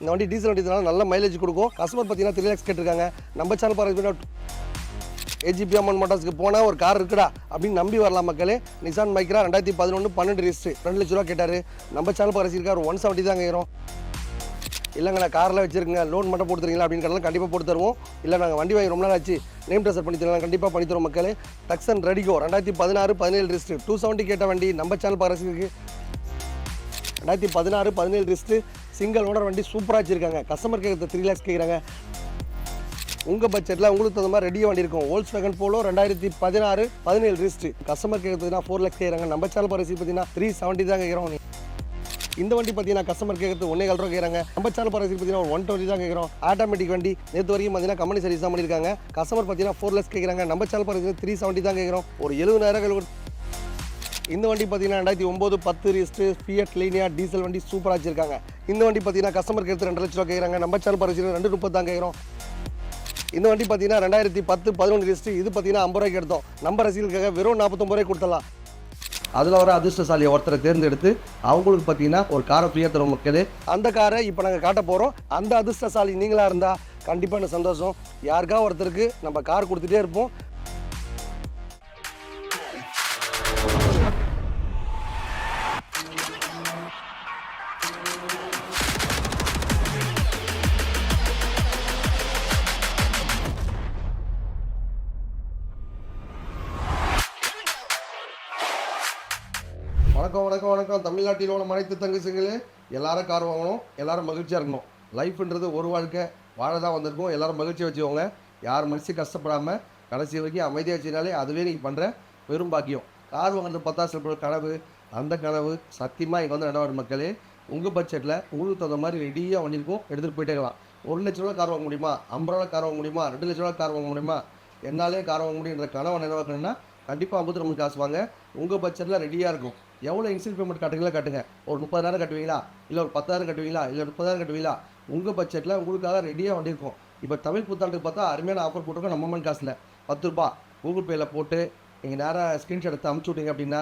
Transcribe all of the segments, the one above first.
இந்த வண்டி டீசல் வண்டினால நல்ல மைலேஜ் கொடுக்கும். கஸ்டமர் பார்த்தீங்கன்னா த்ரீ லேக்ஸ் கேட்டிருக்காங்க. நம்ம சேனல் பாருங்க ஏஜிபி அம்மன் மோட்டார்ஸ்க்கு போனால் ஒரு கார் இருக்குடா அப்படின்னு நம்பி வரலாம் மக்களே. நிசான் மைக்ரா ரெண்டாயிரத்தி பதினொன்று பன்னெண்டு ரிஸ்ட்டு ரெண்டு லட்ச ரூபா கேட்டார். நம்ம சேனல் பாருங்க ஒன் செவன்ட்டி தான் ஏறும். இல்லைங்க நான் காரில் வச்சிருக்கேங்க. லோன் மட்டும் கொடுத்துருக்கீங்களா அப்படின்னு கேட்டாலும் கண்டிப்பாக போட்டு தருவோம். இல்லை நாங்கள் வண்டி வாங்கி ரொம்ப நாள் ஆச்சு. நேம் ட்ரெஸ்ஸர் பண்ணி தரலாம் கண்டிப்பாக பண்ணி மக்களே. டக்ஸன் ரெடிகோ ரெண்டாயிரத்தி பதினாறு பதினேழு ரிஸ்ட்டு டூ செவன்ட்டி கேட்ட வண்டி நம்ம சேனல் பாரசிக்கு ரெண்டாயிரத்தி பதினாறு பதினேழு ரிஸ்ட்டு சிங்கிள் ஓனர் வண்டி சூப்பராக வச்சுருக்காங்க. கஸ்டமர் கேட்குறது த்ரீ லேக்ஸ் கேட்குறாங்க உங்கள் பட்ஜெட்டில் உங்களுக்கு தகுந்த மாதிரி ரெடியாக வண்டி இருக்கும். ஓல்ஸ் வேகன் போலோ ரெண்டாயிரத்தி பதினாறு பதினேழு ரிஸ்ட்டு கஸ்டமர் கேட்குறதுனா ஃபோர் லேக்ஸ் கேட்குறாங்க நம்ம சேனல் பாரசி பார்த்தீங்கன்னா த்ரீ செவன்ட்டி தான் கேட்குறோம் இந்த வண்டி பார்த்தீங்கன்னா கஸ்டமர் கேட்கறது ஒன்றே கால் கேட்குறாங்க நம்ம சேனல் பாரசி பார்த்தீங்கன்னா ஒரு ஒன் டுவெண்ட்டி தான் கேட்குறோம் ஆட்டோமேட்டிக் வண்டி நேற்று வரைக்கும் பார்த்தீங்கன்னா கம்பெனி சர்வீஸ் தான் பண்ணியிருக்காங்க கஸ்டமர் பார்த்தீங்கன்னா ஃபோர் லேக்ஸ் கேட்குறாங்க நம்ம சேனல் பாரசி த்ரீ செவன்ட்டி தான் கேட்குறோம் ஒரு எழுபதாயிரம் கையில் இந்த வண்டி பார்த்தீங்கன்னா ரெண்டாயிரத்தி ஒம்பது பத்து ரிஸ்ட்டு ஃபியட் லீனியா டீசல் வண்டி சூப்பராக வச்சிருக்காங்க. இந்த வண்டி பார்த்தீங்கன்னா கஸ்டமர் கேட்டு ரெண்டு லட்ச ரூபா கேட்குறாங்க நம்ம சேனல் பரிசு ரெண்டு முப்பது தான் கேட்குறோம் இந்த வண்டி பார்த்தீங்கன்னா ரெண்டாயிரத்தி பத்து பதினொன்று ரிஸ்ட்டு இது பார்த்தீங்கன்னா ஐம்பது ரூபாய்க்கு எடுத்தோம். நம்ம ரசிகளுக்காக வெறும் நாற்பத்தொம்பது ரூபாய் கொடுத்துடலாம். அதில் வர அதிர்ஷ்டசாலியை ஒருத்தரை தேர்ந்தெடுத்து அவங்களுக்கு பார்த்தீங்கன்னா ஒரு காரை ஃப்ரீயாக தரும் மக்களே. அந்த காரை இப்போ நாங்கள் காட்ட போகிறோம் அந்த அதிர்ஷ்டசாலி நீங்களாக இருந்தால் கண்டிப்பாக எனக்கு சந்தோஷம். யாருக்கா ஒருத்தருக்கு நம்ம கார் கொடுத்துட்டே இருப்போம். தமிழ்நாட்டில் உள்ள அனைத்து தங்கச்சிங்களே எல்லாரும் கார் வாங்கணும் எல்லாரும் மகிழ்ச்சியாக இருக்கணும். லைஃப்ன்றது ஒரு வாழ்க்கை. வாழ தான் வந்திருக்கோம். எல்லாரும் மகிழ்ச்சியாக வச்சுக்கோங்க. யார் மனசு கஷ்டப்படாமல் கடைசி வரைக்கும் அமைதியாக வச்சுனாலே அதுவே நீங்கள் பண்ணுற பெரும் பாக்கியம். கார் வாங்குறது பத்தாம் சில கனவு. அந்த கனவு சத்தியமாக இங்கே வந்து நடவாடு மக்களே. உங்கள் பட்ஜெட்டில் உங்களுக்கு தகுந்த மாதிரி ரெடியாக வண்டிருக்கும் எடுத்துகிட்டு போயிட்டே ஒரு லட்ச ரூபா கார் வாங்க முடியுமா? ஐம்பது ரூபா கார் வாங்க முடியுமா? ரெண்டு லட்ச ரூபா கார் வாங்க முடியுமா? என்னாலே கார் வாங்க முடியுன்ற கனவை நினைவாக்கணும்னா கண்டிப்பாக ஐம்பத்தி ரெண்டு காசு வாங்க. உங்கள் பட்ஜெட்டில் ரெடியாக இருக்கும். எவ்வளோ இன்சூரன்ஸ் பேமெண்ட் கட்டுறீங்களா கட்டுங்க. ஒரு முப்பதாயிரம் கட்டுவீங்களா? இல்லை ஒரு பத்தாயிரம் கட்டுவீங்களா? இல்லை முப்பதாயிரம் கட்டுவீங்களா? உங்கள் பட்ஜெட்டில் உங்களுக்காக ரெடியாக வண்டி இப்போ தமிழ் புத்தாண்டுக்கு பார்த்தா அருமையான ஆஃபர் போட்டிருக்கோம் நம்ம மண் காசில். பத்து ரூபா கூகுள் பேயில் போட்டு நீங்கள் நேராக ஸ்க்ரீன்ஷாட் எடுத்து அமுச்சு விட்டீங்க அப்படின்னா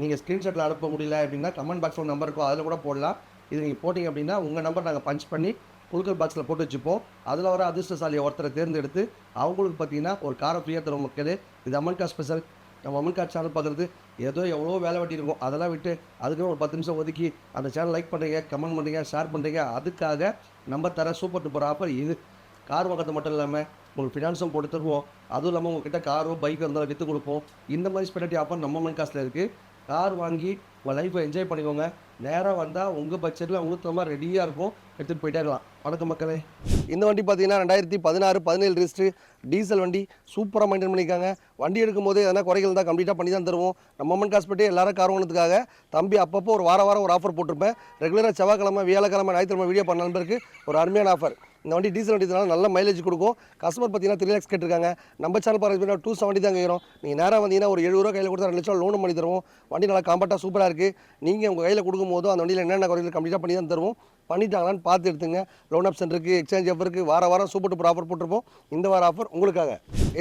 நீங்கள் ஸ்க்ரீன்ஷாட்டில் அனுப்ப முடியல அப்படின்னா கமெண்ட் பாக்ஸில் ஒரு நம்பர் இருக்கும் அதில் கூட போடலாம். இது நீங்கள் போட்டிங்க அப்படின்னா உங்கள் நம்பர் நாங்கள் பஞ்ச் பண்ணி குழுக்கள் பாக்ஸில் போட்டு வச்சுப்போம். அதில் வர அதிர்ஷ்டசாலியை ஒருத்தரை தேர்ந்தெடுத்து அவங்களுக்கு பார்த்தீங்கன்னா ஒரு காரை ஃப்ரீயாக தரும் மக்கள். இது அமெரிக்கா ஸ்பெஷல் நம்ம அமன்கா சேனல் பார்க்குறது ஏதோ எவ்வளோ வேலை வெட்டி இருக்கும். அதெல்லாம் விட்டு அதுக்குன்னு ஒரு பத்து நிமிஷம் ஒதுக்கி அந்த சேனல் லைக் பண்ணுறீங்க கமெண்ட் பண்ணுறீங்க ஷேர் பண்ணுறீங்க அதுக்காக நம்ம தர சூப்பர் டூப்பர் ஆஃபர் இது கார் வாங்குறது மட்டும் இல்லாமல் உங்களுக்கு ஃபினான்ஸும் போட்டு தருவோம். அதுவும் இல்லாமல் உங்ககிட்ட காரோ பைக்கோ இருந்தாலும் விற்று கொடுப்போம். இந்த மாதிரி ஸ்பெஷாலிட்டி ஆஃபர் நம்ம மண் காசில் இருக்குது கார் வாங்கி உங்கள் லைஃப்பை என்ஜாய் பண்ணிக்கோங்க. நேராக வந்தால் உங்கள் பட்ஜெட்டில் உங்களுக்கு தகுந்த மாதிரி ரெடியாக இருக்கும் எடுத்துகிட்டு போயிட்டே இருக்கலாம். வணக்கம் மக்களே. இந்த வண்டி பார்த்தீங்கன்னா ரெண்டாயிரத்தி பதினாறு பதினேழு ரிஜிஸ்ட்ரு டீசல் வண்டி. சூப்பராக மெயின்டைன் பண்ணியிருக்காங்க. வண்டி எடுக்கும் போது எதனா குறைகள் தான் கம்ப்ளீட்டாக பண்ணி தான் தருவோம். நம்ம மமெண்ட் காசு போட்டு எல்லாரும் கார் வாங்கினதுக்காக தம்பி அப்பப்போ ஒரு வார வாரம் ஒரு ஆஃபர் போட்டிருப்பேன். ரெகுலராக செவ்வாய்க்கிழமை வியாழக்கிழமை ஞாயிற்றுக்கிழமை வீடியோ பண்ண நண்பருக்கு ஒரு அருமையான ஆஃபர் இந்த வண்டி டீசல் வண்டினால நல்ல மைலேஜ் கொடுக்கும். கஸ்டமர் பார்த்தீங்கன்னா த்ரீ லேக்ஸ் கேட்டிருக்காங்க. நம்ம சேனல் பாருங்க டூ செவன்ட்டி தான் கேட்குறோம். நீங்கள் நேராக வந்தீங்கன்னா ஒரு எழுபது ரூபா கையில் கொடுத்தா ரெண்டு லட்சம் லோன் பண்ணி தருவோம். வண்டி நல்லா காம்பேக்டாக சூப்பராக இருக்குது நீங்கள் உங்கள் கையில் கொடுக்கும்போது அந்த வண்டியில் என்னென்ன குறைகள் கம்ப்ளீட்டாக பண்ணி தான் தருவோம். பண்ணிட்டாங்களான்னு பார்த்து எடுத்துங்க. லோன் ஆப்ஷன் இருக்குது எக்ஸ்சேஞ்ச் ஆஃபர் இருக்குது வார வாரம் சூப்பர் டூப்பர் ஆஃபர் போட்டிருப்போம். இந்த வார ஆஃபர் உங்களுக்காக.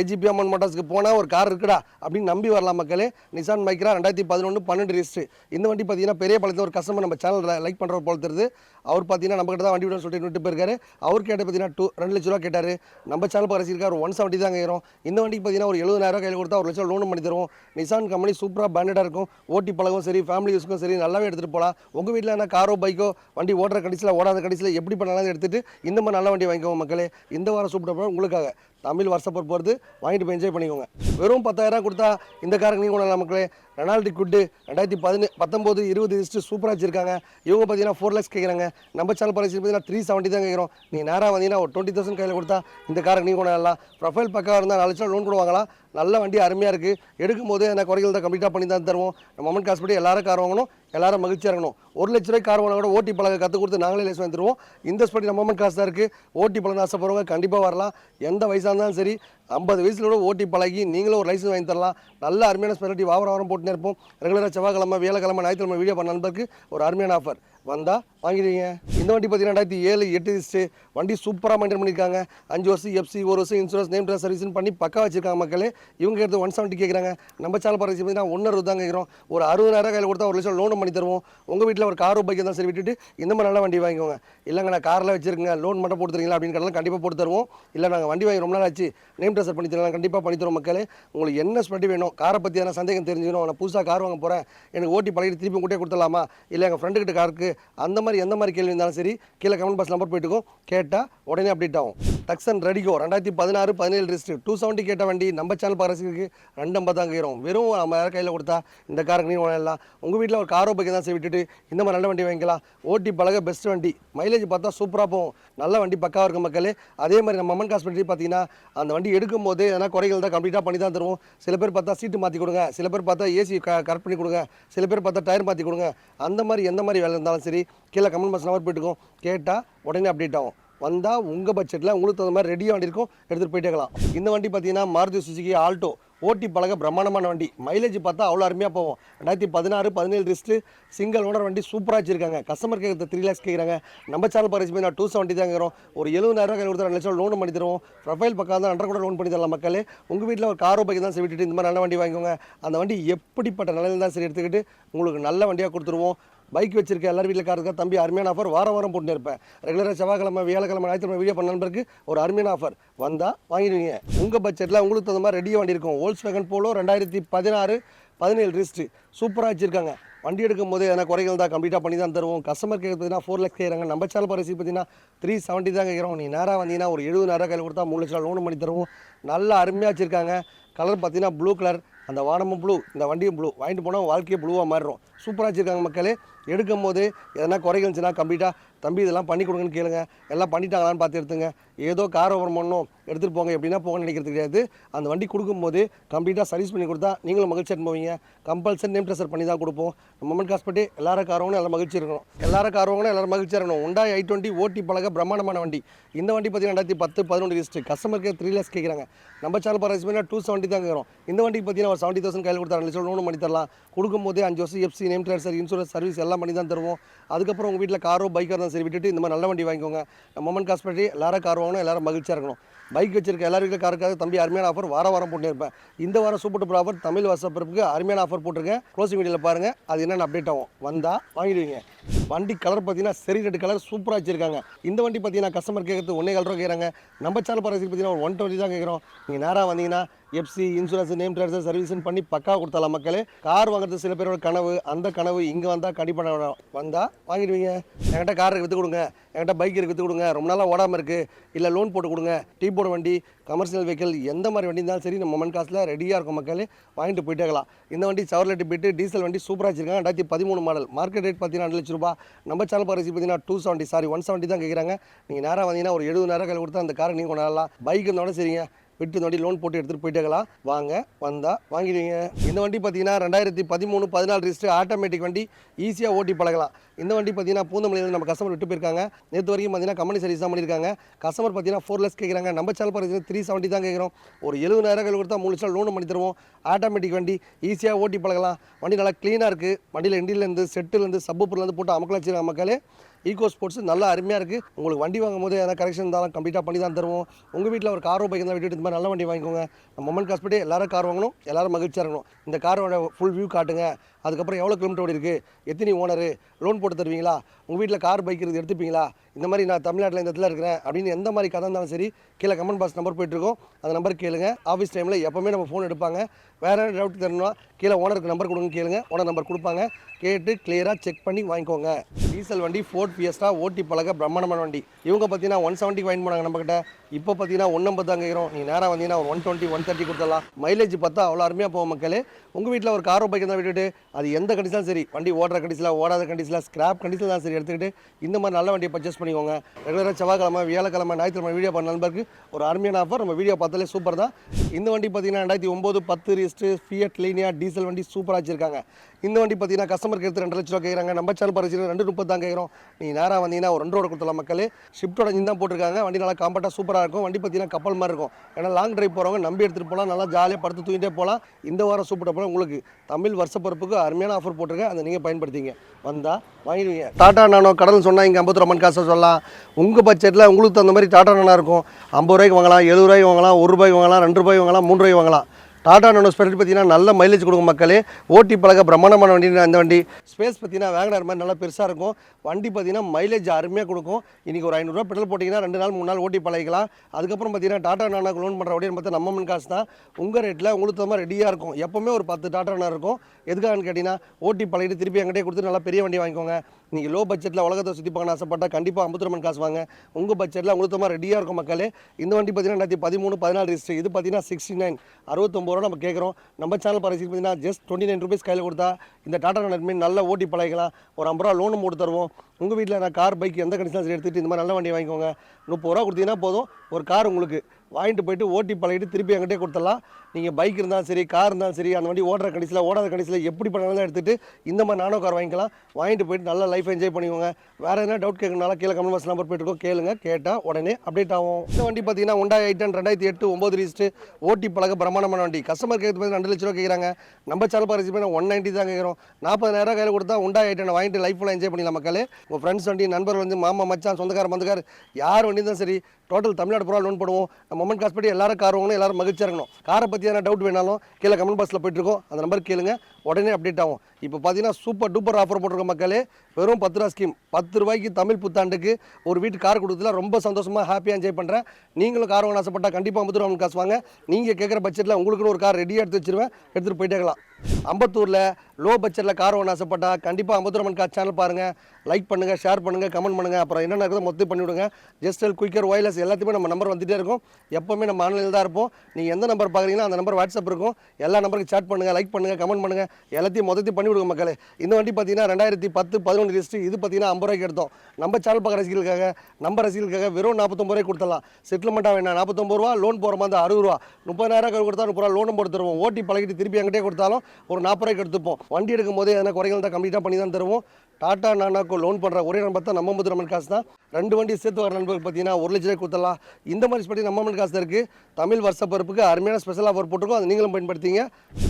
ஏஜிபி அம்மன் மோட்டார்ஸ்க்கு போனால் ஒரு கார் இருக்குடா அப்படின்னு நம்பி வரலாம் மக்களே. நிசான் மைக்ரா ரெண்டாயிரத்தி பதினொன்று பன்னெண்டு ரிஜிஸ்ட்ரு இந்த வண்டி பார்த்தீங்கன்னா பெரிய பழத்தில் ஒரு கஸ்டமர் நம்ம சேனல் லைக் பண்ணுற போல தெரியுது. அவர் பார்த்தீங்கன்னா நம்ம கிட்ட தான் வண்டி விடணும்னு சொல்லிட்டு விட்டு போயிருக்காரு. அவர் கேட்ட பார்த்தீங்கன்னா டூ ரெண்டு லட்ச ரூபா கேட்டார். நம்ம சேனல் பரிசிருக்காரு ஒரு ஒன் செவன்ட்டி தான் கேட்குறோம் இந்த வண்டிக்கு பார்த்தீங்கன்னா ஒரு எழுபதாயிரம் கையில் கொடுத்தா ஒரு லட்சம் லோன் பண்ணி தருவோம். நிசான் கம்பெனி சூப்பராக பிராண்டடாக இருக்கும். ஓட்டி பழகும் சரி ஃபேமிலி யூஸ்க்கும் சரி நல்லாவே எடுத்துகிட்டு போகலாம் உங்கள் வீட்டில் என்ன காரோ பைக்கோ வண்டி ஓட்டுற கண்டிஷன் கடைசியில் ஓடாத கடைசியில் எப்படி பண்ணாலும் எடுத்துகிட்டு இந்த மாதிரி நல்ல வண்டி வாங்கிக்கோங்க மக்களே. இந்த வாரம் சூப்பர் உங்களுக்காக. தமிழ் வருஷப்பர் போகிறது வாங்கிட்டு போய் என்ஜாய் பண்ணிக்கோங்க. வெறும் பத்தாயிரம் கொடுத்தா இந்த காருக்கு நீங்கள் கொண்டு நமக்கு ரெனால்டி குட்டு ரெண்டாயிரத்தி பதினே பத்தொம்போது இருபது லிஸ்ட்டு சூப்பராக வச்சுருக்காங்க. இவங்க பார்த்தீங்கன்னா ஃபோர் லேக்ஸ் கேட்குறாங்க நம்ம சேனல் பரிசு பார்த்தீங்கன்னா த்ரீ செவன்ட்டி தான் கேட்குறோம் நீ நேராக வந்தீங்கன்னா ஒரு டுவெண்ட்டி தௌசண்ட் கையில் கொடுத்தா இந்த காருக்கு நீங்கள் கொண்டு வரலாம் ப்ரொஃபைல் பக்கம் இருந்தால் நாலு லட்சம் லோன் கூட வாங்கலாம் நல்ல வண்டி அருமையாக இருக்குது எடுக்கும் போது அந்த குறைகள் தான் கம்ப்ளீட்டாக பண்ணி தான் தருவோம். நம்ம அமௌண்ட் காசு படி எல்லாரும் கார் வாங்கணும் எல்லாரும் மகிழ்ச்சியாக இருக்கணும். ஒரு லட்ச ரூபாய் கார் வாங்கினா கூட ஓட்டி பழக கற்றுக் கொடுத்து நாங்களே லேஸ் வந்துடுவோம் இந்த ஸ்படி நம்ம மொமெண்ட் காசு தான் இருக்குது ஓட்டி பழக ஆசைப்படுறவங்க கண்டிப்பாக வரலாம். எந்த வயசாக இருந்தாலும் சரி ஐம்பது வயசுல கூட ஓட்டி பழகி நீங்களும் ஒரு லைசன்ஸ் வாங்கி தரலாம். நல்ல அருமையான ஸ்பெஷாலிட்டி வாரம் வாரம் போட்டுனே இருப்போம். ரெகுலராக செவ்வாய்க்கிழமை வியாழக்கிழமை ஞாயிற்றுக்கிழமை வீடியோ பண்ண நண்பருக்கு ஒரு அருமையான ஆஃபர் வந்தால் வாங்கிடுவீங்க இந்த வண்டி பார்த்தீங்கன்னா ரெண்டாயிரத்தி ஏழு எட்டு லிஸ்ட்டு வண்டி சூப்பராக மெயின்டைன் பண்ணியிருக்காங்க அஞ்சு வருஷம் எஃப்சி ஒரு வருஷம் இன்சூரன்ஸ் நேம் ட்ரெஸ் சர்வீஸ்னு பண்ணி பக்கா வச்சிருக்காங்க மக்களே. இவங்க எடுத்து ஒன் செவன்ட்டி கேட்குறாங்க நம்ம சேனல் பார்த்து பார்த்தீங்கன்னா ஒன்று அறுபது தான் கேட்குறோம் ஒரு அறுபதாயிரம் கையில் கொடுத்தா ஒரு லட்சம் லோன் பண்ணி தருவோம். உங்கள் வீட்டில் ஒரு காரோ பைக் தான் சரி விட்டுட்டு இந்த மாதிரி நல்ல வண்டி வாங்கிக்கோங்க. இல்லைங்க நான் காரில் வச்சிருக்கேங்க. லோன் மட்டும் போட்டு அப்படின்னு கடலாம் கண்டிப்பாக போட்டு தருவோம். இல்லை நாங்கள் வண்டி வாங்கி ரொம்ப நாள் ஆச்சு. நேம் ட்ரெஸ் பண்ணி தரலாம். கண்டிப்பாக பண்ணி தரோம் மக்களே. உங்களுக்கு என்ன ஸ்பெட்டி வேணும்? காரை பற்றி எதனா சந்தேகம் தெரிஞ்சுக்கணும். நான் புதுசாக கார் வாங்க போகிறேன் எனக்கு ஓட்டி பழகிட்டு திருப்பி கூட்டே கொடுத்துடலாமா? இல்லை எங்கள் ஃப்ரெண்டு கிட்ட காருக்கு அந்த மாதிரி எந்த மாதிரி கேள்வி இருந்தாலும் சரி கீழே கமெண்ட் பாக்ஸ் நம்பர் போயிட்டுக்கும் கேட்டால் உடனே அப்டேட் ஆகும். டக்ஸன் ரெடிகோ ரெண்டாயிரத்தி பதினாறு பதினேழு ரிஸ்ட் டூ செவன்ட்டி கேட்ட வண்டி நம்ம சேனல் பரசுக்கு ரெண்டு ஐம்பதாங்கிறோம் தான் வெறும் நம்ம யார் கையில் கொடுத்தா இந்த காருக்கு நீ வாங்கலாம் உங்கள் வீட்டில் ஒரு காரோ பைக்கை தான் சரி விட்டுட்டு இந்த மாதிரி நல்ல வண்டி வாங்கிக்கலாம். ஓட்டி பழக பெஸ்ட் வண்டி. மைலேஜ் பார்த்தா சூப்பராக போகும். நல்ல வண்டி பக்காவாக இருக்கும் மக்களே. அதே மாதிரி நம்ம அம்மன் ஹாஸ்பிட்டல் பார்த்தீங்கன்னா அந்த வண்டி எடுக்கும் போது எதனா குறைகள் தான் கம்ப்ளீட்டாக பண்ணி தான் தருவோம். சில பேர் பார்த்தா சீட்டு மாற்றி கொடுங்க. சில பேர் பார்த்தா ஏசி க கரெக்ட் பண்ணி கொடுங்க. சில பேர் பார்த்தா டயர் மாற்றி கொடுங்க. அந்த மாதிரி எந்த மாதிரி வேலை இருந்தாலும் சரி கீழே கமெண்ட் பாக்ஸ் நம்பர் போயிட்டுக்கும் கேட்டால் உடனே அப்டேட் ஆகும். வந்தால் உங்கள் பட்ஜெட்டில் உங்களுக்கு தகுந்த மாதிரி ரெடியாக வண்டி இருக்கும். எடுத்துகிட்டு போயிட்டேக்கலாம் இந்த வண்டி பார்த்தீங்கன்னா மாருதி சுசுகி ஆல்டோ ஓட்டி பழக பிரம்மாண்டமான வண்டி. மைலேஜ் பார்த்தா அவ்வளோ அருமையாக போகும். ரெண்டாயிரத்தி பதினாறு பதினேழு ரிஸ்ட்டு சிங்கிள் ஓனர் வண்டி சூப்பராக வச்சிருக்காங்க. கஸ்டமர் கேட்குறது த்ரீ லேக்ஸ் கேட்குறாங்க நம்ம சேனல் பரிசு நான் டூ செவன்ட்டி தான் கேட்குறோம் ஒரு எழுபதாயிரம் கையில் கொடுத்தா ரெண்டு லட்சம் லோன் பண்ணி தருவோம். ப்ரொஃபைல் பக்கம் தான் அண்டர் கூட லோன் பண்ணி தரலாம் மக்களே. உங்கள் வீட்டில் ஒரு காரோ பைக்கு தான் சரி விட்டுட்டு இந்த மாதிரி நல்ல வண்டி வாங்கிக்கோங்க. அந்த வண்டி எப்படிப்பட்ட நிலையில் தான் சரி எடுத்துக்கிட்டு உங்களுக்கு நல்ல வண்டியாக கொடுத்துருவோம். பைக் வச்சிருக்க எல்லாரும் வீட்டில் கார் இருக்கா தம்பி அருமையான ஆஃபர் வாரம் வாரம் போட்டு இருப்பேன். ரெகுலராக செவ்வாய்க்கிழமை வியாழக்கிழமை ஞாயிற்றுக்கிழமை வீடியோ பண்ண நண்பருக்கு ஒரு அருமையான ஆஃபர் வந்தால் வாங்கிடுவீங்க. உங்கள் பட்ஜெட்டில் உங்களுக்கு தகுந்த மாதிரி ரெடியாக வண்டி இருக்கும். ஓல்ஸ் வேகன் போலோ ரெண்டாயிரத்தி பதினாறு பதினேழு ரிஸ்ட்டு சூப்பராக வச்சுருக்காங்க. வண்டி எடுக்கும் போது எதனா குறைகள் தான் கம்ப்ளீட்டாக பண்ணி தான் தருவோம். கஸ்டமர் கேட்க பார்த்தீங்கன்னா ஃபோர் லேக்ஸ் கேட்குறாங்க நம்ம சேனல் பரிசு பார்த்தீங்கன்னா த்ரீ செவன்ட்டி தான் கேட்குறோம் நீ நேராக வந்தீங்கன்னா ஒரு எழுபதாயிரம் கையில் கொடுத்தா மூணு லட்சம் லோன் பண்ணி தருவோம். நல்லா அருமையாக வச்சுருக்காங்க. கலர் பார்த்தீங்கன்னா ப்ளூ கலர் அந்த வானமும் ப்ளூ இந்த வண்டியும் ப்ளூ வாங்கிட்டு போனால் வாழ்க்கையே ப்ளூவாக மாறிடும். சூப்பராக வச்சுருக்காங்க மக்களே. எடுக்கும் போது எதனா குறைகள் இருந்துச்சுன்னா கம்ப்ளீட்டாக தம்பி இதெல்லாம் பண்ணி கொடுங்கன்னு கேளுங்க. எல்லாம் பண்ணிட்டாங்களான்னு பார்த்து எடுத்துங்க. ஏதோ கார் ஓவர் பண்ணணும் எடுத்துகிட்டு போங்க. எப்படின்னா போக நினைக்கிறது கிடையாது. அந்த வண்டி கொடுக்கும்போது கம்ப்ளீட்டாக சர்வீஸ் பண்ணி கொடுத்தா நீங்களும் மகிழ்ச்சி போவீங்க. கம்பல்சரி நேம் ட்ரெஸ்ஸர் பண்ணி தான் கொடுப்போம். நம்ம மொமெண்ட் காஸ்பட்டி எல்லாரும் காரவங்களும் எல்லாம் மகிழ்ச்சி இருக்கணும். எல்லாரும் காரவங்களும் எல்லாரும் மகிழ்ச்சியாக இருக்கணும் உண்டாய் ஐ டுவெண்ட்டி ஓட்டி பழக பிரம்மாண்டமான வண்டி. இந்த வண்டி பார்த்தீங்கன்னா ரெண்டாயிரத்தி பத்து பதினொன்று லிஸ்ட்டு. கஸ்டமருக்கு த்ரீ லேக்ஸ் கேட்குறாங்க நம்ம சேனல் பார்த்து டூ செவன்ட்டி தான் கேட்குறோம் இந்த வண்டிக்கு பார்த்தீங்கன்னா ஒரு செவன்ட்டி தௌசண்ட் கையில் கொடுத்தாரு லட்சம் லோன் பண்ணி தரலாம். கொடுக்கும்போது அஞ்சு வருஷம் FC name transfer insurance service எல்லாம் பண்ணி தான் தருவோம். அதுக்கப்புறம் உங்கள் வீட்டில் காரோ பைக்காக இருந்தால் சரி விட்டுட்டு இந்த மாதிரி நல்ல வண்டி வாங்கிக்கோங்க. மொமன் காசு பற்றி எல்லாரும் கார் வாங்கணும் எல்லாரும் மகிழ்ச்சியாக இருக்கணும். பைக் வச்சிருக்க எல்லா வீட்டில் காருக்காக தம்பி அருமையான ஆஃபர் வார வாரம் போட்டு இருப்பேன். இந்த வாரம் சூப்பர் டூப்பர் ஆஃபர் தமிழ் வாட்ஸ்அப்புக்கு அருமையான ஆஃபர் போட்டிருக்கேன். க்ளோசிங் வீடியோவில் பாருங்கள் அது என்னென்ன அப்டேட் ஆகும். வந்தால் வாங்கிடுவீங்க. வண்டி கலர் பார்த்தீங்கன்னா சரி ரெண்டு கலர் சூப்பராக வச்சிருக்காங்க. இந்த வண்டி பார்த்தீங்கன்னா கஸ்டமர் கேட்கறது ஒன்றே கலராக கேட்குறாங்க. நம்ம சேனல் பரவாயில்ல பார்த்தீங்கன்னா ஒரு ஒன் டுவெண்ட்டி தான் கேட்குறோம். நீங்கள் நேராக வந்தீங்கன்னா எஃப்சி இன்சூரன்ஸ் நேம் ட்ரான்ஸ்ஃபர் சர்வீஸ்னு பண்ணி பக்கா கொடுத்தாலாம் மக்களே. கார் வாங்குறது சில பேரோட கனவு அந்த கனவு இங்கே வந்தால் கண்டிப்பாக வந்தால் வாங்கிடுவீங்க. என்கிட்ட கார் விற்று கொடுங்க. என்கிட்ட பைக் விற்று கொடுங்க. ரொம்ப நாளாக ஓடாமல் இருக்குது இல்லை லோன் போட்டு கொடுங்க. டீ போர்டு வண்டி கமர்ஷியல் வெஹிக்கிள் எந்த மாதிரி வண்டி இருந்தாலும் சரி நம்ம மண் காசில் ரெடியாக இருக்கும் மக்களே. வாங்கிட்டு போயிட்டே இருக்கலாம். இந்த வண்டி சவர்லெட் போயிட்டு டீசல் வண்டி சூப்பராக வச்சிருக்காங்க. ரெண்டாயிரத்தி பதிமூணு மாடல் மார்க்கெட் ரேட் பார்த்தீங்கன்னா ரெண்டு லட்ச ரூபா நம்ம சேனல் பரிசு பார்த்தீங்கன்னா two seventy sorry one seventy தான் கேட்குறாங்க நீங்கள் நேராக வந்தீங்கன்னா ஒரு எழுபதாயிரம் கையில் கொடுத்தா அந்த காரை நீங்கள் கொண்டாடலாம். பைக் இருந்தோட சரிங்க. விட்டு இந்த வண்டி லோன் போட்டு எடுத்துகிட்டு போயிட்டேங்களா வாங்க வந்தால் வாங்கிடுவீங்க. இந்த வண்டி பார்த்தீங்கன்னா ரெண்டாயிரத்தி பதிமூணு பதினாலு ரிஜிஸ்டர் ஆட்டோமேட்டிக் வண்டி ஈஸியாக ஓட்டி பழகலாம். இந்த வண்டி பார்த்தீங்கன்னா பூந்தமல்லியில் நம்ம கஸ்டமர் விட்டு போயிருக்காங்க. நேற்று வரைக்கும் பார்த்தீங்கன்னா கம்பெனி சர்வீஸ் தான் பண்ணியிருக்காங்க. கஸ்டமர் பார்த்தீங்கன்னா ஃபோர் லெஸ் கேட்குறாங்க நம்ம சேனல் பார்த்தீங்கன்னா த்ரீ செவன்ட்டி தான் கேட்குறோம் ஒரு எழுபதாயிரம் கையில் கொடுத்தா மூணு லட்சம் லோன் பண்ணி தருவோம். ஆட்டோமேட்டிக் வண்டி ஈஸியாக ஓட்டி பழகலாம். வண்டி நல்லா க்ளீனாக இருக்குது வண்டியில் இண்டியிலேருந்து செட்டுலேருந்து சப்புப்புலேருந்து போட்டு அமக்கல மக்களே. ஈகோ ஸ்போர்ட்ஸ் நல்லா அருமையாக இருக்குது உங்களுக்கு வண்டி வாங்கும் போது எதனா கரெக்ஷன் இருந்தாலும் கம்ப்ளீட்டாக பண்ணி தான் தருவோம். உங்கள் வீட்டில் ஒரு காரோ பைக் இருந்தால் விட்டுட்டு இந்த மாதிரி நல்ல வண்டி வாங்கிக்கோங்க. நம்ம மொமெண்ட் காஸ்பெட்டி எல்லாரும் கார் வாங்கணும் எல்லாரும் மகிழ்ச்சியாக இருக்கணும். இந்த காரோட ஃபுல் வியூ காட்டுங்க. அதுக்கப்புறம் எவ்வளோ கிலோமீட்டர் ஓடி இருக்குது எத்தனை ஓனரு லோன் போட்டு தருவீங்களா? உங்கள் வீட்டில் கார் பைக் இருக்குது எடுத்துப்பீங்களா? இந்த மாதிரி நான் தமிழ்நாட்டில் இந்த இடத்துல இருக்கிறேன் அப்படின்னு எந்த மாதிரி கதை இருந்தாலும் சரி கீழே கமெண்ட் பாக்ஸ் நம்பர் போயிட்டுருக்கோம் அந்த நம்பர் கேளுங்க. ஆஃபீஸ் டைமில் எப்போவுமே நம்ம ஃபோன் எடுப்பாங்க. வேறு டவுட் தரணும்னா கீழே ஓனருக்கு நம்பர் கொடுங்க கேளுங்க. ஓனர் நம்பர் கொடுப்பாங்க. கேட்டு கிளியராக செக் பண்ணி வாங்கிக்கோங்க. டீசல் வண்டி ஃபோர்ட் பிஎஸ்டா ஓட்டி பழக பிரம்மாண்டமான வண்டி. இவங்க பார்த்தீங்கன்னா ஒன் செவன்ட்டி வாங்கி போனாங்க நம்மக்கிட்ட இப்போ பார்த்தீங்கன்னா ஒன் நம்பர் தான் நீ நேராக வந்தீங்கன்னா ஒரு ஒன் டுவெண்ட்டி ஒன் தேர்ட்டி கொடுத்துடலாம். மைலேஜ் பார்த்தா அவ்வளோ அருமையாக போகும் மக்களே. உங்கள் வீட்டில் ஒரு காரோ பைக் தான் விட்டுட்டு அது எந்த கண்டிஷனும் சரி வண்டி ஓடுற கண்டிஷனில் ஓடாத கண்டிஷனில் ஸ்கிராப் கண்டிஷனில் தான் சரி எடுத்துக்கிட்டு இந்த மாதிரி நல்ல வண்டியை பர்ச்சேஸ் பண்ணிக்கோங்க. ரெகுலராக செவ்வாய்க்கிழமை வியாழக்கிழமை ஞாயிற்றுக்கிழமை வீடியோ பண்ண நண்பருக்கு ஒரு அருமையான ஆஃபர் நம்ம வீடியோ பார்த்தாலே சூப்பர் தான். இந்த வண்டி பார்த்தீங்கன்னா ரெண்டாயிரத்தி ஒம்பது பத்து ரிஸ்ட்டு ஃபியட் லீனியா டீசல் வண்டி சூப்பராக வச்சுருக்காங்க. இந்த வண்டி பார்த்தீங்கன்னா கஸ்டமருக்கு எடுத்து ரெண்டு லட்ச ரூபா கேட்குறாங்க நம்ம சேனல் பரிசு ரெண்டு முப்பது தான் கேட்குறோம் நீ நேராக வந்தீங்கன்னா ஒரு ரெண்டு ரோடு கொடுத்துலாம் மக்களே. ஷிஃப்ட்டோட இன்ஜின் தான் போட்டிருக்காங்க. வண்டி நல்லா காம்பேக்டாக சூப்பராக இருக்கும். வண்டி பார்த்தீங்கன்னா கப்பல் மாதிரி இருக்கும். ஏன்னா லாங் ட்ரைவ் போகிறவங்க நம்பி எடுத்துகிட்டு போகலாம் நல்லா ஜாலியாக படுத்து தூங்கிட்டே போகலாம் இந்த வாரம் சூப்பராக போகலாம் உங்களுக்கு தமிழ் வருஷ பொறுப்புக்கு அருமையான ஆஃபர் போட்டிருக்கேன். அதை நீங்கள் பயன்படுத்திங்க. வந்தால் வாங்கிடுவீங்க. டாட்டா நானோ கடல் சொன்னால் இங்கே ஐம்பது ரூபா காசை சொல்லலாம். உங்கள் பட்ஜெட்டில் உங்களுக்கு தகுந்த மாதிரி டாட்டா நானா இருக்கும். ஐம்பது ரூபாய்க்கு வாங்கலாம் எழுபது ரூபாய்க்கு வாங்கலாம் ஒரு ரூபாய்க்கு வாங்கலாம் ரெண்டு ரூபாய்க்கு வாங்கலாம் மூணு ரூபாய்க்கு வாங்கலாம். டாடா நானோ ஸ்பெஷல் பார்த்தீங்கன்னா நல்ல மைலேஜ் கொடுக்கும் மக்களே. ஓட்டி பழக பிரம்மாண்டமான வண்டி அந்த வண்டி. ஸ்பேஸ் பார்த்தீங்கன்னா வேகனர் மாதிரி நல்லா பெருசாக இருக்கும். வண்டி பார்த்தீங்கன்னா மைலேஜ் அருமையாக கொடுக்கும். இன்றைக்கி ஒரு ஐநூறுரூவா பெட்ரோல் போட்டிங்கன்னா ரெண்டு நாள் மூணு நாள் ஓட்டி பழகிக்கலாம். அதுக்கப்புறம் பார்த்தீங்கன்னா டாடா நானாக்கு லோன் பண்ணுற வண்டின்னு பார்த்தா நம்ம காசு தான். உங்கள் ரேட்டில் உங்களுக்கு தகுந்த ரெடியாக இருக்கும். எப்போவுமே ஒரு பத்து டாடா நானா இருக்கும். எதுக்காகன்னு கேட்டிங்கன்னா ஓட்டி பழகிட்டு திருப்பி என்கிட்டே கொடுத்து நல்லா பெரிய வண்டி வாங்கிக்கோங்க. நீங்கள் லோ பட்ஜெட்டில் உலகத்தை சுற்றி பார்க்கணும் ஆசைப்பட்டால் கண்டிப்பாக ஐம்பத்தி காசு வாங்க. உங்கள் பட்ஜெட்டில் உங்களுக்கு ரெடியாக இருக்கும் மக்களே. இந்த வண்டி பார்த்தீங்கன்னா ரெண்டாயிரத்தி பதிமூணு பதினாலு ரிஜிஸ்டர் இது பார்த்தீங்கன்னா சிக்ஸ்டி நைன் அறுபத்தொம்பது ரூபா நம்ம கேட்குறோம் நம்ம சேனல் பரிசு பார்த்தீங்கன்னா ஜஸ்ட் டுவெண்ட்டி நைன் ருபீஸ் கையில் கொடுத்தா இந்த டாடா நட்மீன் நல்லா ஓட்டி பழகிக்கலாம். ஒரு ஐம்பது ரூபா லோனும் போட்டு தருவோம். உங்கள் வீட்டில் நான் கார் பைக் எந்த கண்டிஷன் சரி எடுத்துகிட்டு இந்த மாதிரி நல்ல வண்டி வாங்கிக்கோங்க. முப்பது ரூபா கொடுத்தீங்கன்னா போதும். ஒரு கார் உங்களுக்கு. வாங்கிட்டு போயிட்டு ஓட்டி பழகிட்டு திருப்பி என்கிட்டே கொடுத்துடலாம். நீங்கள் பைக் இருந்தாலும் சரி கார் இருந்தாலும் சரி அந்த வண்டி ஓடுற கண்டிஷனில் ஓடாத கண்டிஷனில் எப்படி பண்ணாலும் எடுத்துகிட்டு இந்த மாதிரி நானோ கார் வாங்கிக்கலாம். வாங்கிட்டு போயிட்டு நல்லா லைஃப் என்ஜாய் பண்ணிக்கோங்க. வேறு எதனா டவுட் கேட்கணும்னால கீழே கமெண்ட் பாக்ஸ் நம்பர் போயிட்டுருக்கோம் கேளுங்க. கேட்டால் உடனே அப்டேட் ஆகும். இந்த வண்டி பார்த்தீங்கன்னா உண்டா ஐட்டன் ரெண்டாயிரத்தி எட்டு ஒம்பது ரிஜிஸ்ட்டு ஓட்டி பழக பிரமாணமான வண்டி. கஸ்டமர் கேட்குறது பார்த்து ரெண்டு லட்ச ரூபா கேட்குறாங்க நம்ம சேனல் பரிசு ஒன் நைன்ட்டி தான் கேட்குறோம் நாற்பதாயிரம் கையில் கொடுத்தா உண்டா ஐட்டன் வாங்கிட்டு லைஃப் ஃபுல்லாக என்ஜாய் பண்ணிடலாம் மக்களே. உங்கள் ஃப்ரெண்ட்ஸ் வண்டி நண்பர் வந்து மாமா மச்சான் சொந்தக்கார மந்தக்கார் யார் வண்டி தான் சரி டோட்டல் தமிழ்நாடு பூரா லோன் பண்ணுவோம் மொமெண்ட் காசு படி எல்லாரும் கார் வாங்கணும் எல்லாரும் மகிழ்ச்சியாக இருக்கணும். காரை பற்றி எதனா டவுட் வேணாலும் கீழே கமெண்ட் பாக்ஸில் போயிட்டுருக்கோம் அந்த நம்பர் கேளுங்க. உடனே அப்டேட் ஆகும். இப்போ பார்த்தீங்கன்னா சூப்பர் டூப்பர் ஆஃபர் போட்டிருக்க மக்களே. வெறும் பத்து ரூபா ஸ்கீம் பத்து ரூபாய்க்கு தமிழ் புத்தாண்டுக்கு ஒரு வீட்டு கார் கொடுத்ததுல ரொம்ப சந்தோஷமாக ஹாப்பியாக என்ஜாய் பண்ணுறேன் நீங்களும் கார் வாங்க ஆசைப்பட்டா கண்டிப்பாக ஐம்பது ரூபா காசு வாங்க. நீங்கள் கேட்குற பட்ஜெட்டில் உங்களுக்குன்னு ஒரு கார் ரெடியாக எடுத்து வச்சிருவேன். எடுத்துகிட்டு போயிட்டே இருக்கலாம். அம்பத்தூரில் லோ பட்ஜெட்டில் கார் வாங்க ஆசைப்பட்டால் கண்டிப்பாக ஐம்பது ரூபா காசு சேனல் பாருங்கள் லைக் பண்ணுங்கள் ஷேர் பண்ணுங்கள் கமெண்ட் பண்ணுங்கள் அப்புறம் என்னென்ன இருக்குதோ மொத்தம் பண்ணிவிடுங்க ஜெஸ்டல் குயிக்கர் ஒயர்லெஸ் எல்லாத்தையுமே நம்ம நம்பர் வந்துகிட்டே இருக்கும். எப்போவுமே நம்ம ஆன்லைனில் தான் இருப்போம். நீங்கள் எந்த நம்பர் பார்க்குறீங்களோ அந்த நம்பர் வாட்ஸ்அப் இருக்கும். எல்லா நம்பருக்கு சேட் பண்ணுங்கள் லைக் பண்ணுங்கள் கமெண்ட் பண்ணுங்கள் எல்லாத்தையும் மொத்தத்தையும் பண்ணி கொடுங்க மக்களே. இந்த வண்டி பார்த்தீங்கன்னா ரெண்டாயிரத்தி பத்து பதினொன்று லிஸ்ட்டு இது பார்த்தீங்கன்னா ஐம்பது ரூபாய்க்கு எடுத்தோம். நம்ம சேனல் பார்க்க ரசிகளுக்காக நம்ம ரசிகளுக்காக வெறும் நாற்பத்தொம்பது ரூபாய் கொடுத்துடலாம். செட்டில்மெண்ட்டாக வேணாம். நாற்பத்தொம்பது ரூபா லோன் போகிற மாதிரி அறுபது ரூபா. முப்பதாயிரம் கையில் கொடுத்தா முப்பது ரூபா லோனும் போட்டு தருவோம். ஓட்டி பழகிட்டு திருப்பி என்கிட்டே கொடுத்தாலும் ஒரு நாற்பது ரூபாய்க்கு எடுத்துப்போம். வண்டி எடுக்கும் போதே எதனா குறைகள் தான் கம்ப்ளீட்டாக பண்ணி தான் தருவோம். டாடா நானாக்கு லோன் பண்ணுற ஒரே நம்பர் தான் நம்ம முதல் காசு தான். ரெண்டு வண்டி சேர்த்து வர நண்பர்கள் பார்த்தீங்கன்னா ஒரு லட்ச ரூபாய் கொடுத்துடலாம். இந்த மாதிரி ஸ்பெட்டி நம்ம மண் காசு தான் இருக்குது தமிழ் வருஷ பருப்புக்கு அருமையான ஸ்பெஷல் ஆஃபர் போட்டிருக்கோம். அதை நீங்களும் பயன்படுத்திங்க.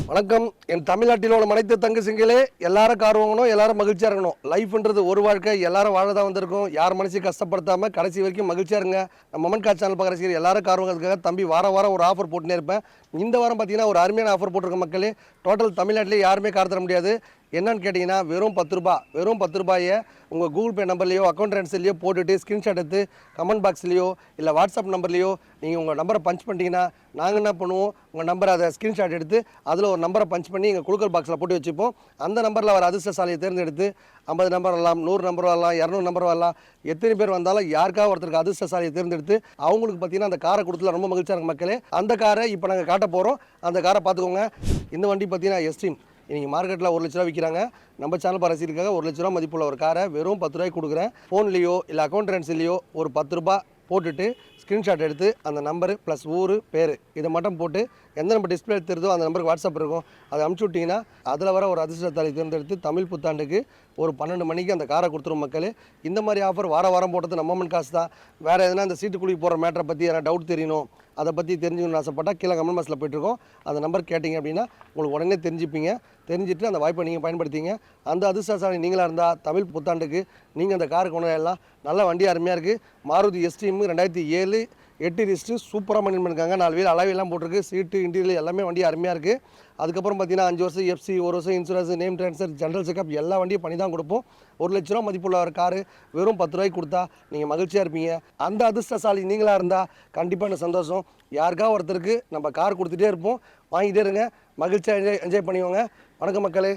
வணக்கம். என் தமிழ்நாட்டில் உள்ள மனைத்து தங்க சிங்களே எல்லாரும் கார் வாங்கணும் எல்லாரும் மகிழ்ச்சியாக இருக்கணும். லைஃப்ன்றது ஒரு வாழ்க்கை எல்லாரும் வாழ தான் வந்திருக்கும். யார் மனசையும் கஷ்டப்படுத்தாமல் கடைசி வரைக்கும் மகிழ்ச்சியாக இருங்க. நம்ம மமன் காசு சேனல் பார்க்குற சரி எல்லாரும் கார் வாங்குறதுக்காக தம்பி வாரம் வாரம் ஒரு ஆஃபர் போட்டுனே இருப்பேன். இந்த வாரம் பார்த்தீங்கன்னா ஒரு அருமையான ஆஃபர் போட்டிருக்க மக்களே. டோட்டல் தமிழ்நாட்டிலே யாருமே கார் தர முடியாது. என்னன்னு கேட்டிங்கன்னா வெறும் பத்து ரூபா வெறும் பத்து ரூபாயை உங்கள் கூகுள் பே நம்பர்லேயோ அக்கௌண்ட் ட்ரான்ஸ்ஃபர்லையோ போட்டுட்டு ஸ்க்ரீன்ஷாட் எடுத்து கமெண்ட் பாக்ஸ்லேயோ இல்லை வாட்ஸ்அப் நம்பர்லேயோ நீங்கள் உங்கள் நம்பரை பஞ்ச் பண்ணிட்டீங்கன்னா நாங்கள் என்ன பண்ணுவோம்? உங்கள் நம்பரை அதை ஸ்க்ரீன்ஷாட் எடுத்து அதில் ஒரு நம்பரை பஞ்ச் பண்ணி எங்கள் குழுக்கல் பாக்ஸில் போட்டு வச்சுப்போம். அந்த நம்பரில் வர அதிர்ஷ்டசாலையை தேர்ந்தெடுத்து ஐம்பது நம்பர் வரலாம் நூறு நம்பர் வரலாம் இரநூறு நம்பர் வரலாம் எத்தனை பேர் வந்தாலும் யாருக்காக ஒருத்தருக்கு அதிர்ஷ்டசாலையை தேர்ந்தெடுத்து அவங்களுக்கு பார்த்தீங்கன்னா அந்த காரை கொடுத்துல ரொம்ப மகிழ்ச்சியாக இருக்கு மக்களே. அந்த காரை இப்போ நாங்கள் காட்ட போகிறோம் அந்த காரை பார்த்துக்கோங்க. இந்த வண்டி பார்த்தீங்கன்னா எஸ்டீம் இன்றைக்கி மார்க்கெட்டில் ஒரு லட்ச ரூபா விற்கிறாங்க நம்ம சேனல் பரசியிருக்காக ஒரு லட்ச ரூபா மதிப்புள்ள ஒரு காரை வெறும் பத்து ரூபாய்க்கு கொடுக்குறேன். ஃபோன்லேயோ இல்லை அக்கௌண்ட் ஒரு பத்து ரூபா போட்டுட்டு ஸ்க்ரீன்ஷாட் எடுத்து அந்த நம்பரு ப்ளஸ் ஊர் பேர் இதை மட்டும் போட்டு எந்த நம்பர் டிஸ்பிளே எடுத்துருதோ அந்த நம்பருக்கு வாட்ஸ்அப் இருக்கும். அதை அனுப்பிச்சி விட்டிங்கன்னா அதில் வர ஒரு அதிர்ஷ்டத்தாலை தேர்ந்தெடுத்து தமிழ் புத்தாண்டுக்கு ஒரு பன்னெண்டு மணிக்கு அந்த காரை கொடுத்துரும் மக்கள். இந்த மாதிரி ஆஃபர் வார வாரம் போட்டது நம்ம மண் காசு தான். வேறு எதனா இந்த சீட்டு குழி போகிற மேட்டரை பற்றி எதனா டவுட் தெரியணும். அதை பற்றி தெரிஞ்சுக்கணும்னு ஆசைப்பட்டால் கீழே கமெண்ட் பாக்ஸில் போயிட்டுருக்கோம் அந்த நம்பர் கேட்டிங்க அப்படின்னா உங்களுக்கு உடனே தெரிஞ்சுப்பீங்க. தெரிஞ்சுட்டு அந்த வாய்ப்பை நீங்கள் பயன்படுத்திங்க. அந்த அதிர்ஷ்டசாலி நீங்களாக இருந்தால் தமிழ் புத்தாண்டுக்கு நீங்கள் அந்த காருக்கு கொண்டு எல்லாம் நல்ல வண்டி அருமையாக இருக்குது மாருதி எஸ்டிஎம் ரெண்டாயிரத்தி ஏழு எட்டு ரிஸ்ட்டு சூப்பராக பண்ணி பண்ணியிருக்காங்க நாலு பேர் அளவெல்லாம் போட்டிருக்கு. சீட்டு இன்டீரியல் எல்லாமே வண்டி அருமையாக இருக்குது அதுக்கப்புறம் பார்த்தீங்கன்னா அஞ்சு வருஷம் எஃப்சி ஒரு வருஷம் insurance name transfer general checkup எல்லா வண்டியும் பண்ணி தான் கொடுப்போம். ஒரு லட்ச ரூபா மதிப்புள்ள ஒரு காரு வெறும் பத்து ரூபாய்க்கு கொடுத்தா நீங்கள் மகிழ்ச்சியாக இருப்பீங்க. அந்த அதிர்ஷ்டசாலி நீங்களாக இருந்தால் கண்டிப்பாக எனக்கு சந்தோஷம். யாருக்கா ஒருத்தருக்கு நம்ம கார் கொடுத்துட்டே இருப்போம். வாங்கிட்டே இருங்க. மகிழ்ச்சியாக என்ஜாய் என்ஜாய் பண்ணிக்கோங்க. வணக்கம் மக்களே.